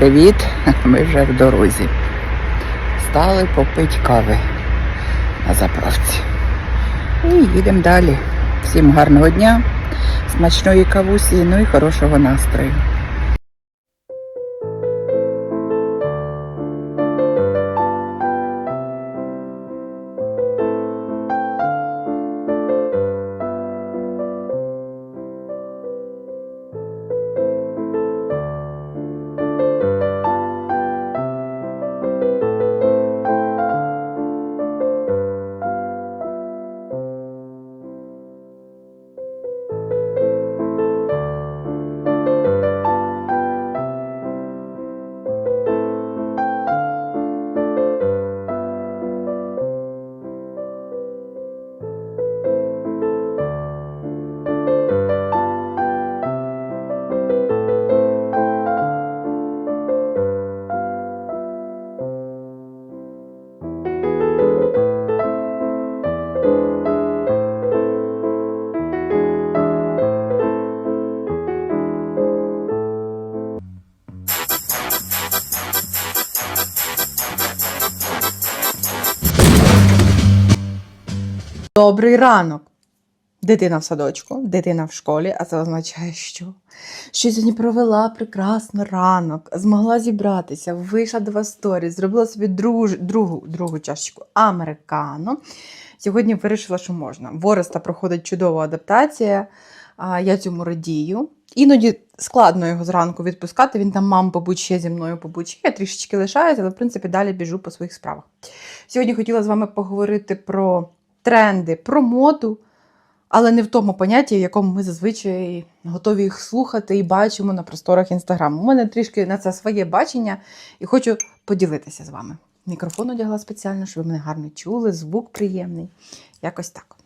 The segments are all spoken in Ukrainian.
привіт! Ми вже в дорозі. Стали попити кави на заправці. І їдемо далі. Всім гарного дня, смачної кавусі, ну і хорошого настрою. Добрий ранок. Дитина в садочку, дитина в школі, а це означає, що? Що сьогодні провела прекрасно ранок, змогла зібратися, вийшла два сторі, зробила собі друж, другу, другу чашечку американо. Сьогодні вирішила, що можна. В Ореста проходить чудова адаптація, я цьому радію. Іноді складно його зранку відпускати. Він там, мам, побудь ще зі мною побудь. Я трішечки лишаюся, але в принципі далі біжу по своїх справах. Сьогодні хотіла з вами поговорити про тренди, про моду, але не в тому понятті, в якому ми зазвичай готові їх слухати і бачимо на просторах інстаграму. У мене трішки на це своє бачення і хочу поділитися з вами. Мікрофон одягла спеціально, щоб ви мене гарно чули, звук приємний. Якось так.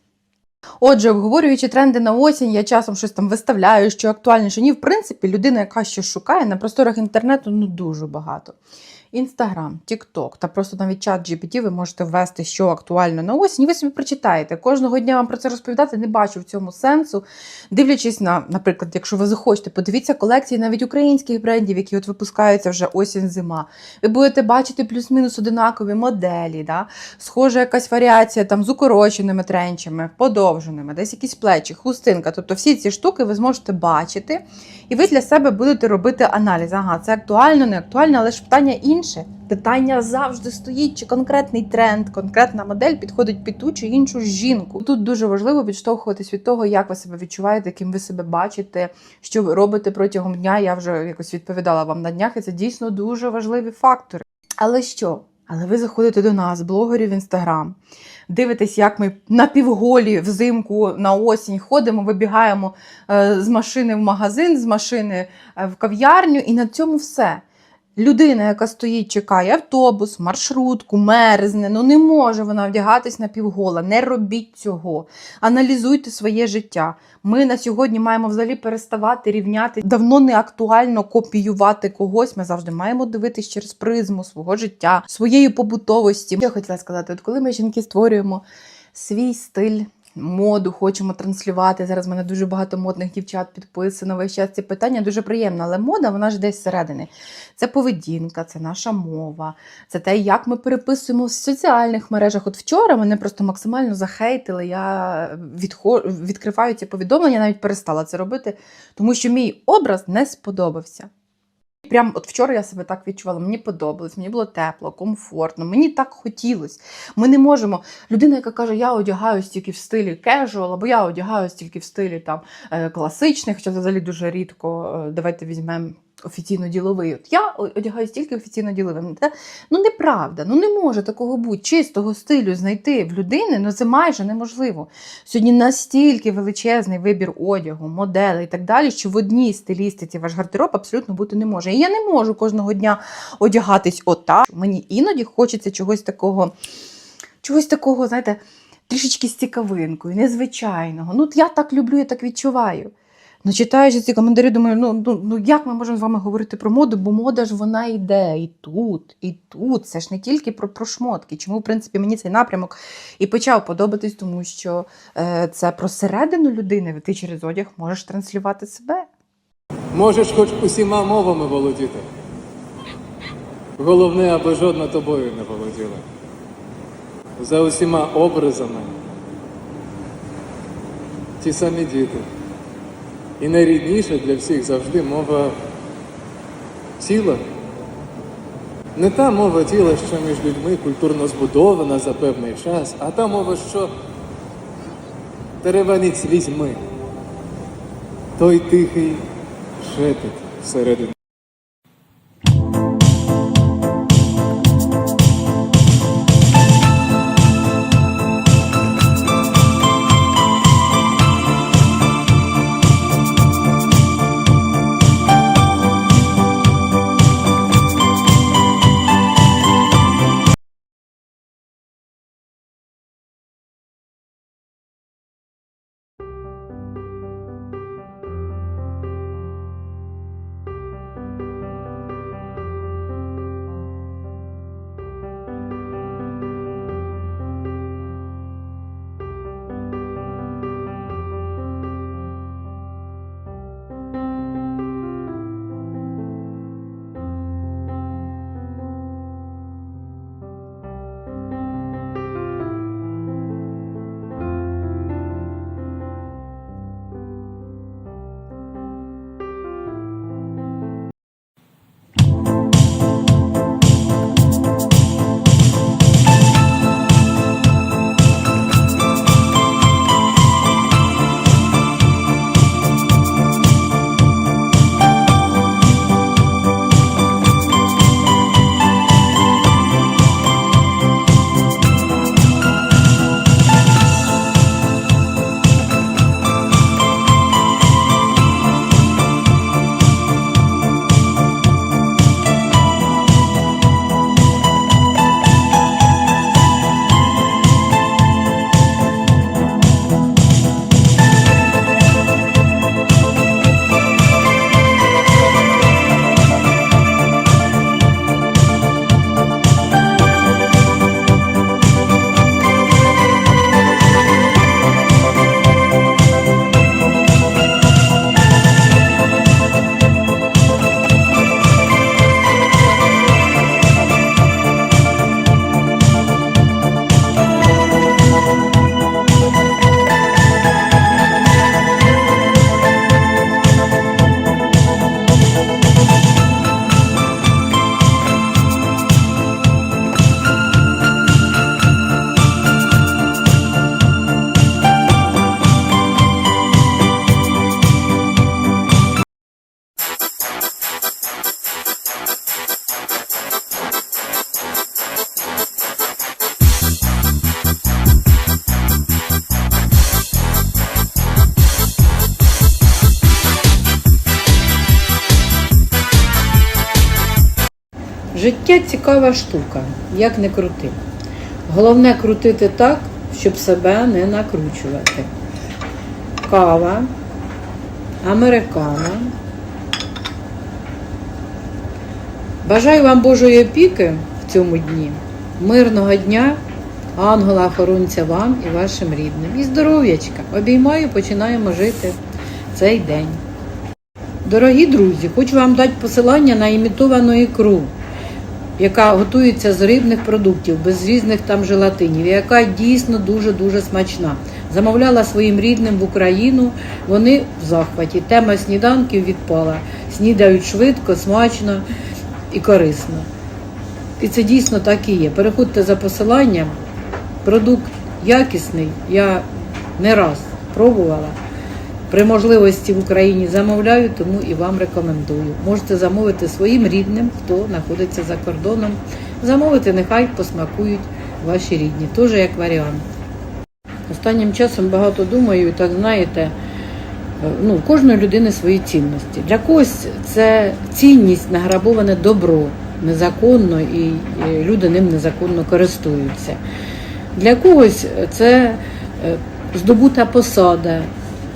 Отже, обговорюючи тренди на осінь, я часом щось там виставляю, що актуальніше. Ні, в принципі, людина, яка щось шукає, на просторах інтернету ну дуже багато. Інстаграм, Тікток та просто навіть чат GPT ви можете ввести, що актуально на осінь, ви собі прочитаєте. Кожного дня вам про це розповідати не бачу в цьому сенсу. Дивлячись на, наприклад, якщо ви захочете, подивіться колекції навіть українських брендів, які от випускаються вже осінь-зима. Ви будете бачити плюс-мінус одинакові моделі, да? схожа якась варіація там з укороченими тренчами, подовженими, десь якісь плечі, хустинка. Тобто всі ці штуки ви зможете бачити, і ви для себе будете робити аналіз. Ага, це актуально, не актуально, але ж питання інше. Питання завжди стоїть, чи конкретний тренд, конкретна модель підходить під ту чи іншу жінку. Тут дуже важливо відштовхуватись від того, як ви себе відчуваєте, ким ви себе бачите, що ви робите протягом дня. Я вже якось відповідала вам на днях, і це дійсно дуже важливі фактори. Але що? Але ви заходите до нас, блогерів в інстаграм, дивитесь, як ми напівголі взимку на осінь ходимо, вибігаємо е, з машини в магазин, з машини е, в кав'ярню, і на цьому все. Людина, яка стоїть, чекає автобус, маршрутку, мерзне, ну не може вона вдягатись на півгола. Не робіть цього. Аналізуйте своє життя. Ми на сьогодні маємо взагалі переставати рівняти. Давно не актуально копіювати когось. Ми завжди маємо дивитись через призму свого життя, своєї побутовості. Я хотіла сказати, от коли ми жінки створюємо свій стиль. Моду хочемо транслювати. Зараз в мене дуже багато модних дівчат підписано. Весь час ці питання дуже приємно, але мода вона ж десь всередини. Це поведінка, це наша мова, це те, як ми переписуємо в соціальних мережах. От вчора мене просто максимально захейтили. Я відхо... відкриваю ці повідомлення, навіть перестала це робити, тому що мій образ не сподобався. Прям от вчора я себе так відчувала, мені подобалось, мені було тепло, комфортно, мені так хотілося. Ми не можемо. Людина, яка каже, я одягаюсь тільки в стилі кежуал, або я одягаюсь тільки в стилі там е, класичних, хоча взагалі дуже рідко. е, Давайте візьмемо офіційно діловий. От я одягаюсь тільки офіційно діловим. Ну неправда, ну не може такого бути. Чистого стилю знайти в людини, ну це майже неможливо. Сьогодні настільки величезний вибір одягу, моделей і так далі, що в одній стилістиці ваш гардероб абсолютно бути не може. І я не можу кожного дня одягатись отак. Мені іноді хочеться чогось такого, чогось такого, знаєте, трішечки з цікавинкою, незвичайного. Ну, я так люблю, я так відчуваю. Ну, читаючи ці коментарі, думаю, ну, ну, ну як ми можемо з вами говорити про моду, бо мода ж вона йде і тут, і тут. Це ж не тільки про, про шмотки. Чому, в принципі, мені цей напрямок і почав подобатись, тому що е, це про середину людини. Ти через одяг можеш транслювати себе. Можеш хоч усіма мовами володіти. Головне, аби жодна тобою не володіла. За усіма образами ті самі діти. І найрідніша для всіх завжди мова тіла. Не та мова тіла, що між людьми культурно збудована за певний час, а та мова, що теревенить слізьми. Той тихий шепіт всередині. Цікава штука, як не крути. Головне крутити так, щоб себе не накручувати. Кава, американо. Бажаю вам Божої опіки в цьому дні, мирного дня, ангела-охоронця вам і вашим рідним. І здоров'ячка. Обіймаю, починаємо жити цей день. Дорогі друзі, хочу вам дати посилання на імітовану ікру, яка готується з рибних продуктів, без різних там желатинів, яка дійсно дуже-дуже смачна. Замовляла своїм рідним в Україну, вони в захваті. Тема сніданків відпала. Снідають швидко, смачно і корисно. І це дійсно так і є. Переходьте за посиланням. Продукт якісний, я не раз пробувала. При можливості в Україні замовляю, тому і вам рекомендую. Можете замовити своїм рідним, хто знаходиться за кордоном. Замовити, нехай посмакують ваші рідні, теж як варіант. Останнім часом багато думаю, і так знаєте, е, ну, кожної людини свої цінності. Для когось це цінність награбоване добро незаконно, і е, люди ним незаконно користуються. Для когось це е, здобута посада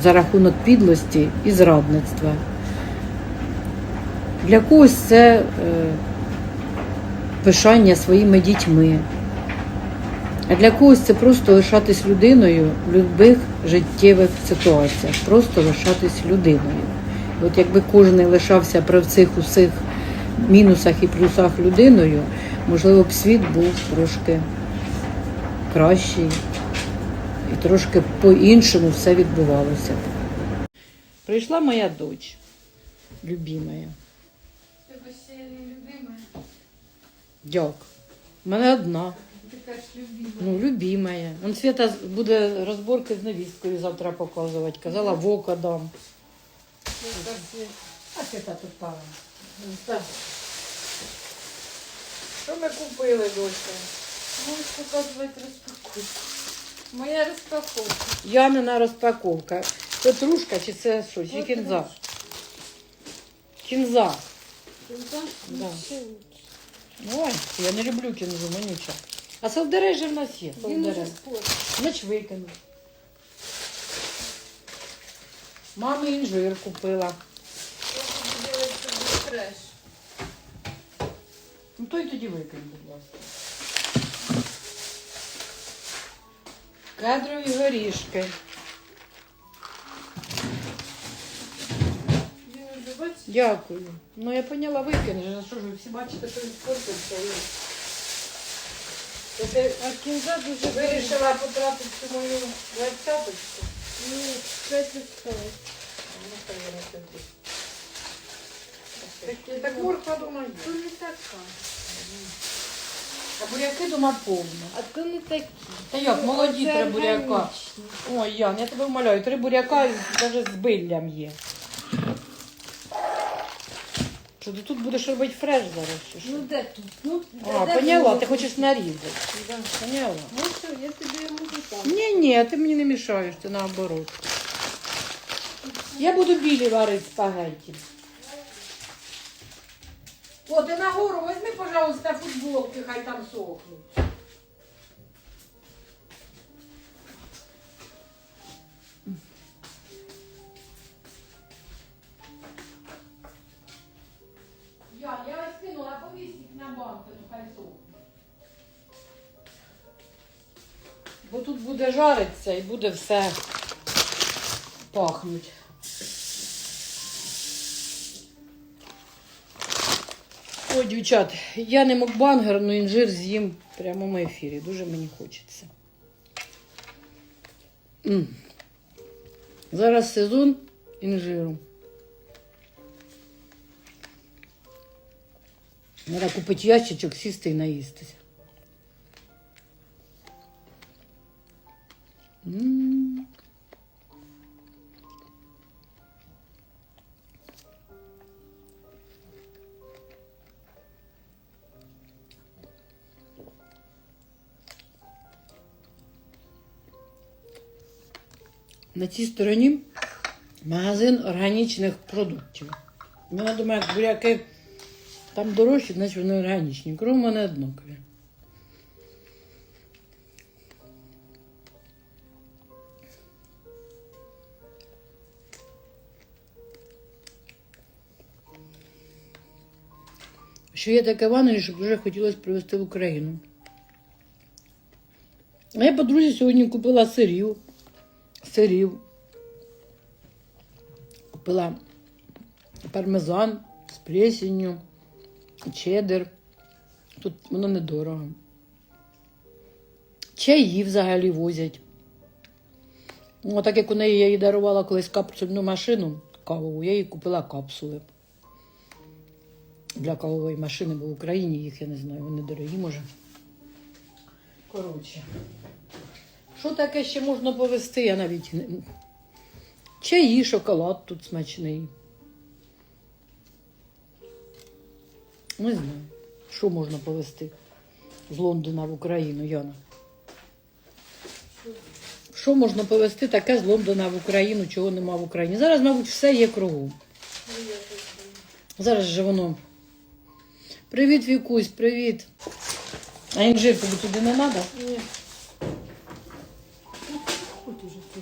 за рахунок підлості і зрадництва. Для когось це е, пишання своїми дітьми. А для когось це просто лишатись людиною в будь-яких життєвих ситуаціях, просто лишатись людиною. От якби кожен лишався при цих усіх мінусах і плюсах людиною, можливо б світ був трошки кращий і трошки по-іншому все відбувалося. Прийшла моя дочь, любимая. Тебе ще не любима. Дяк. У мене одна. Ти теж любима. Ну, любимая. Он Света буде розборки з невісткою завтра показувати. Казала, в око дам. А Света тут пара. Що ми купили, дочка? Можеш показувати розпаковку. Моя розпаковка. Янина розпаковка. Петрушка чи це що? Чи кінза? Кінза. Да. Ой, я не люблю кінзу, мені чак. А солдережі в нас є. Він уже спорт. Значить викину. Мамі інжир купила. Я буду робити собі треш. Ну то й тоді викинь, будь ласка. Кедрові горішки. Дякую. Ну я поняла, викинеш. Що ж ви всі бачите, що він спортився. А кінза дуже вирішила потрапити в цю мою двадцяточку? Ні. Ну, тобі. Таке Так морква дома є. То не така. А буряки дома повно. А то не такі. Та як, молоді Це три буряка. органічні. Ой, Ян, я тебе вмоляю, три буряка навіть з биллям є. Що ти тут будеш робити фреш зараз? Чи що? Ну де тут? Ну, А, де поняла, було? ти хочеш нарізати. Да. Поняла. Ну що, я тобі можу там. Ні, ні, ти мені не мішаєш, ти наоборот. Я буду білі варити спагетті. О, ти нагору візьми, пожалуйста, футболки, хай там сохнуть. Я, я ось кинула, повісь їх на банку, ну хай сохнуть. Бо тут буде жаритися і буде все пахнуть. Ой, дівчат, я не мукбангер, але інжир з'їм в прямому ефірі. Дуже мені хочеться. М. Зараз сезон інжиру. Треба купити ящичок, сісти і наїстися. М. На цій стороні магазин органічних продуктів. Я думаю, як буряки там дорожчі, значить вони органічні. Крім мене однакові. Що є таке ванері, що дуже хотілося привезти в Україну. А я подружі сьогодні купила сирів. Сирів. Купила пармезан з плесенью, чеддер. Тут воно недорого. Чаї взагалі возять. Ну, так як у неї я їй дарувала колись капсульну машину кавову, я їй купила капсули. Для кавової машини, бо в Україні їх, я не знаю, вони дорогі, може. Коротше. Що таке ще можна повезти, я навіть не. Чаї, шоколад тут смачний. Не знаю, що можна повезти з Лондона в Україну, Яна. Що можна повезти таке з Лондона в Україну, чого нема в Україні? Зараз, мабуть, все є кругом. Зараз же воно. Привіт, Вікусь, привіт. А інжир тобі туди не треба? Ні. От уже це.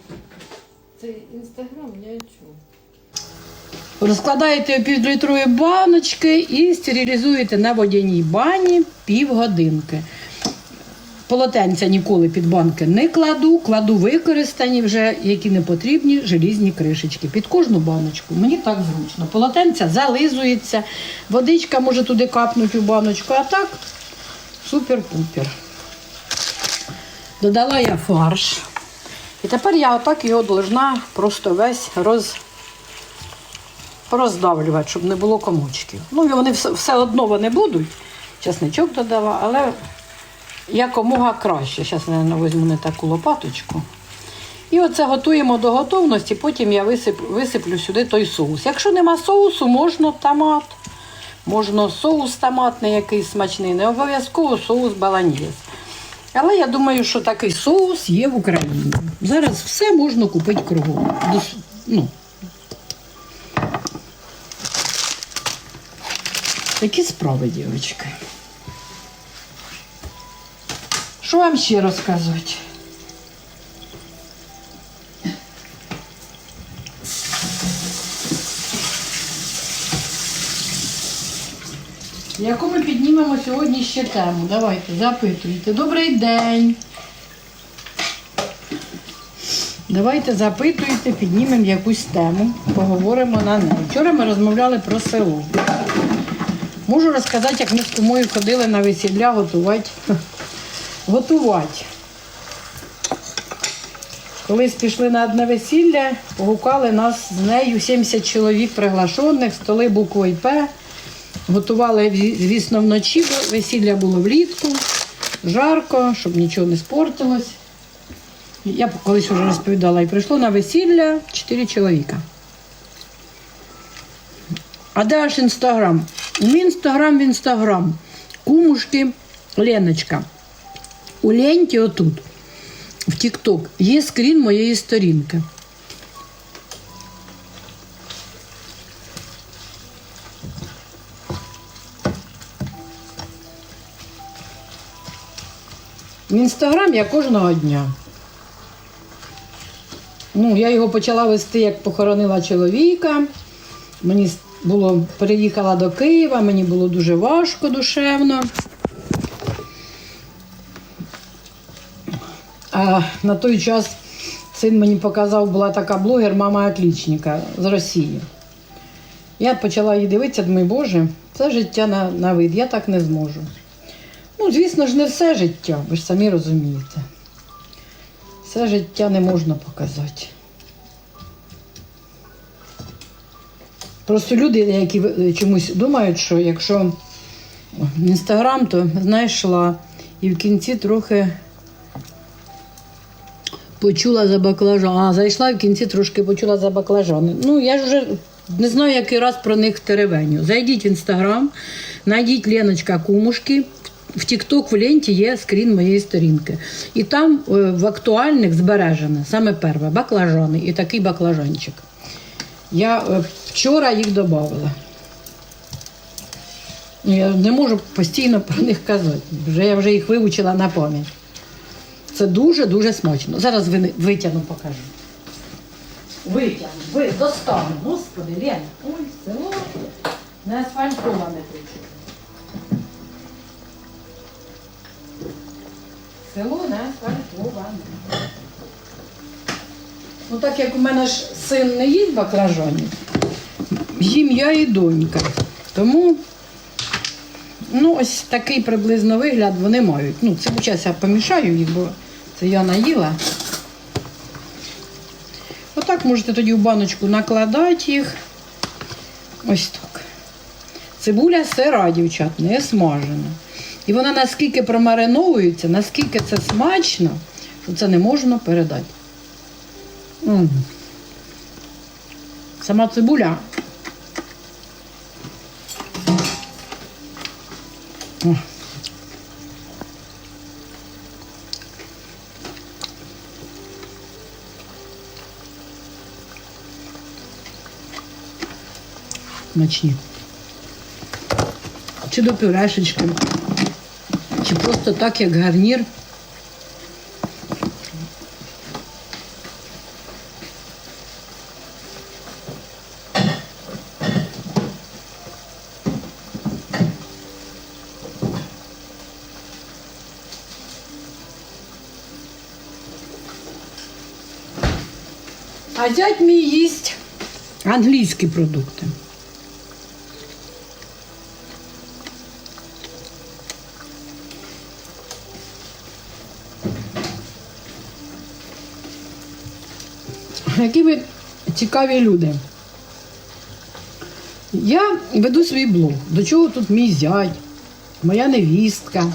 Це інстаграм, я чув. Розкладаєте півлітрові баночки і стерилізуєте на водяній бані півгодинки. полотенця ніколи під банки не кладу, кладу використані вже, які не потрібні, желізні кришечки під кожну баночку. Мені так зручно. Полотенця зализується, водичка може туди капнути у баночку, а так супер-пупер. Додала я фарш. І тепер я отак його должна просто весь роз, роздавлювати, щоб не було комочків. Ну, вони все, одно вони будуть. Чесничок додала, але якомога краще. Зараз, мабуть, візьму не таку лопаточку. І оце готуємо до готовності, потім я висип, висиплю сюди той соус. Якщо нема соусу, можна томат, можна соус томатний, якийсь смачний, не обов'язково соус баланьєз. Але я думаю, що такий соус є в Україні. Зараз все можна купити кругом. Ну. Такі справи, дівчатки. Що вам ще розказувати? Яку ми піднімемо сьогодні ще тему? Давайте, запитуйте. Добрий день. Давайте запитуйте, піднімемо якусь тему, поговоримо на неї. Вчора ми розмовляли про село. Можу розказати, як ми з кумою ходили на весілля готувати. Готувати. Колись пішли на одне весілля, погукали нас з нею 70 чоловік приглашених, столи буквою П. Готували, звісно, вночі, бо весілля було влітку, жарко, щоб нічого не спортилось. Я колись вже розповідала, і прийшло на весілля 4 чоловіка. А де аж інстаграм? Мій інстаграм в інстаграм. Кумушки Леночка. У Ленті отут, в Тік-Ток, є скрін моєї сторінки. В інстаграм я кожного дня. Ну, я його почала вести, як похоронила чоловіка. Мені було, переїхала до Києва, мені було дуже важко душевно. А на той час син мені показав, була така блогер, мама отлічника з Росії. Я почала її дивитися, думаю, боже, це життя на, на вид, я так не зможу. Ну, звісно ж, не все життя, ви ж самі розумієте. Все життя не можна показати. Просто люди, які чомусь думають, що якщо інстаграм, то знаєш, йшла і в кінці трохи почула за баклажан. А, зайшла і в кінці трошки почула за баклажани. Ну, я ж вже не знаю, який раз про них теревеню. Зайдіть в інстаграм, знайдіть Леночка Кумушки. В Тікток в ленті є скрін моєї сторінки. І там е, в актуальних збережено саме перше баклажани і такий баклажанчик. Я е, вчора їх додавала. Ну, Я не можу постійно про них казати. Вже я вже їх вивчила на пам'ять. Це дуже-дуже смачно. Зараз витягну, покажу. Витягну, ви достану. Господи, Лена. Ой, село не асфальтоване тут. Село не. Ну так як у мене ж син не їсть баклажанів, їм я і донька. Тому ну, ось такий приблизно вигляд вони мають. Ну, це зараз я помішаю їх, бо це я наїла. Отак можете тоді в баночку накладати їх. Ось так. Цибуля сира, дівчат, не смажена. І вона наскільки промариновується, наскільки це смачно, що це не можна передати. М. Сама цибуля. О. Смачні. Чи до пюрешечки, чи просто так, я гарнір. А зять мій їсть англійські продукти. Які ви цікаві люди. Я веду свій блог. До чого тут мій зять, моя невістка.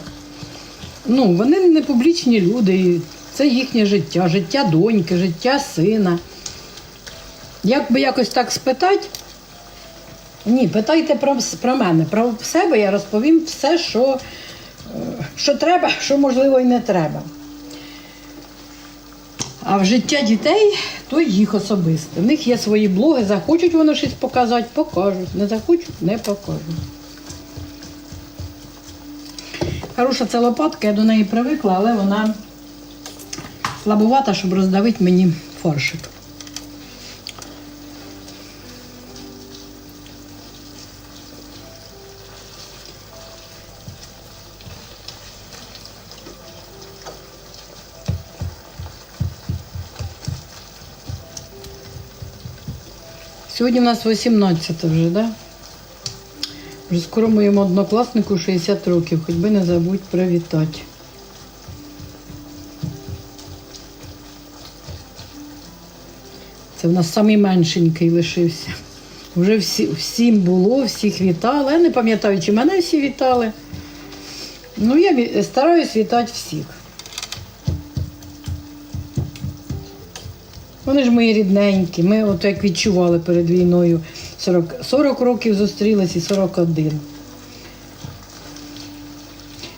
Ну, вони не публічні люди. Це їхнє життя, життя доньки, життя сина. Як би якось так спитати? Ні, питайте про, про мене. Про себе я розповім все, що, е, що треба, що можливо і не треба. А в життя дітей то їх особисте. В них є свої блоги, захочуть вони щось показати, покажуть. Не захочуть, не покажуть. Хороша ця лопатка, я до неї привикла, але вона слабувата, щоб роздавити мені фаршик. Сьогодні в нас 18 вже, так? Да? Вже скоро моєму однокласнику 60 років, хоч би не забудь привітати. Це в нас самий меншенький лишився. Вже всі, всім було, всіх вітали. Я не пам'ятаю, чи мене всі вітали. Ну, я стараюсь вітати всіх. Вони ж мої рідненькі. Ми от як відчували перед війною 40, 40 років зустрілись і 41.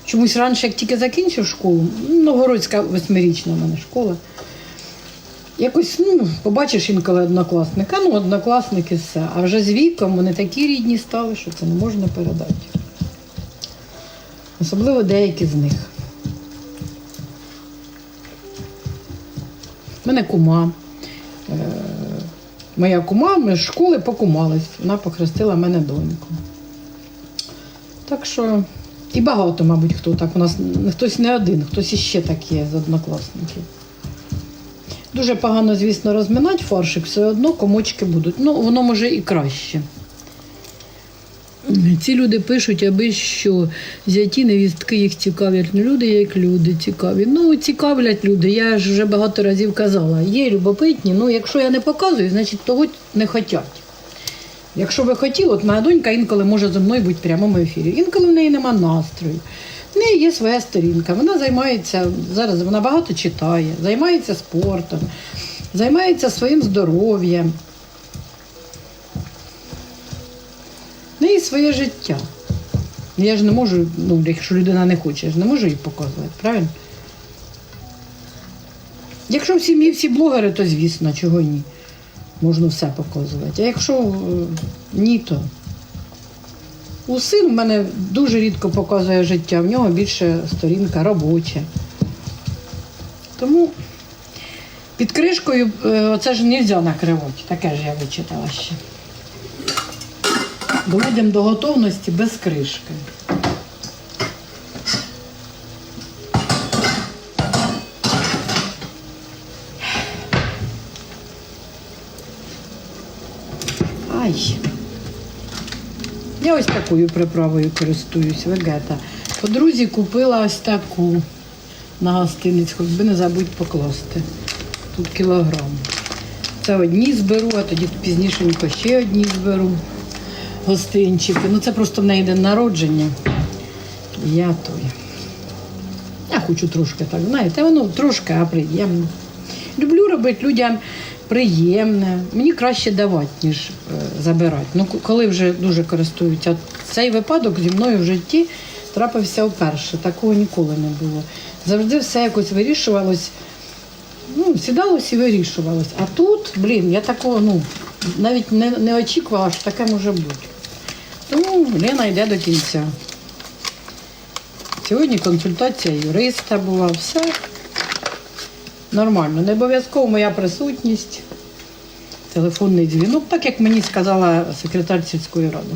Чомусь раніше, як тільки закінчив школу, Новгородська восьмирічна в мене школа. Якось ну, побачиш інколи однокласника, ну, однокласники все. А вже з віком вони такі рідні стали, що це не можна передати. Особливо деякі з них. У мене кума. Е, Моя кума, ми з школи покумались. Вона похрестила мене доньку. Так що і багато, мабуть, хто так. У нас хтось не один, хтось іще так є з однокласників. Дуже погано, звісно, розминати фаршик, все одно комочки будуть. Ну, воно може і краще. Ці люди пишуть, аби що зяті невістки їх цікавлять. Ну, люди як люди цікаві. Ну, цікавлять люди. Я ж вже багато разів казала, є любопитні, ну якщо я не показую, значить того не хотять. Якщо би хотіли, от моя донька інколи може зі мною бути в прямому ефірі. Інколи в неї нема настрою. В неї є своя сторінка. Вона займається зараз, вона багато читає, займається спортом, займається своїм здоров'ям. Неї своє життя. Я ж не можу, ну, якщо людина не хоче, я ж не можу їй показувати, правильно? Якщо в сім'ї всі блогери, то звісно, чого ні. Можна все показувати. А якщо е, ні, то. У син в мене дуже рідко показує життя, в нього більше сторінка робоча. Тому під кришкою е, оце ж не можна накривати, таке ж я вичитала ще. Доводимо до готовності без кришки. Ай. Я ось такою приправою користуюсь, вегета. Подрузі купила ось таку на гостиниць, хоч би не забудь покласти. Тут кілограм. Це одні зберу, а тоді пізніше ще одні зберу гостинчики. Ну це просто в неї день народження. Я той. Я хочу трошки так, знаєте, воно трошки, а приємно. Люблю робити людям приємне. Мені краще давати, ніж е, забирати. Ну, коли вже дуже користуються. Цей випадок зі мною в житті трапився вперше. Такого ніколи не було. Завжди все якось вирішувалось. Ну, сідалось і вирішувалось. А тут, блін, я такого, ну, навіть не, не очікувала, що таке може бути. Тому Лена йде до кінця. Сьогодні консультація юриста була, все нормально. Не обов'язково моя присутність, телефонний дзвінок, так як мені сказала секретар сільської ради.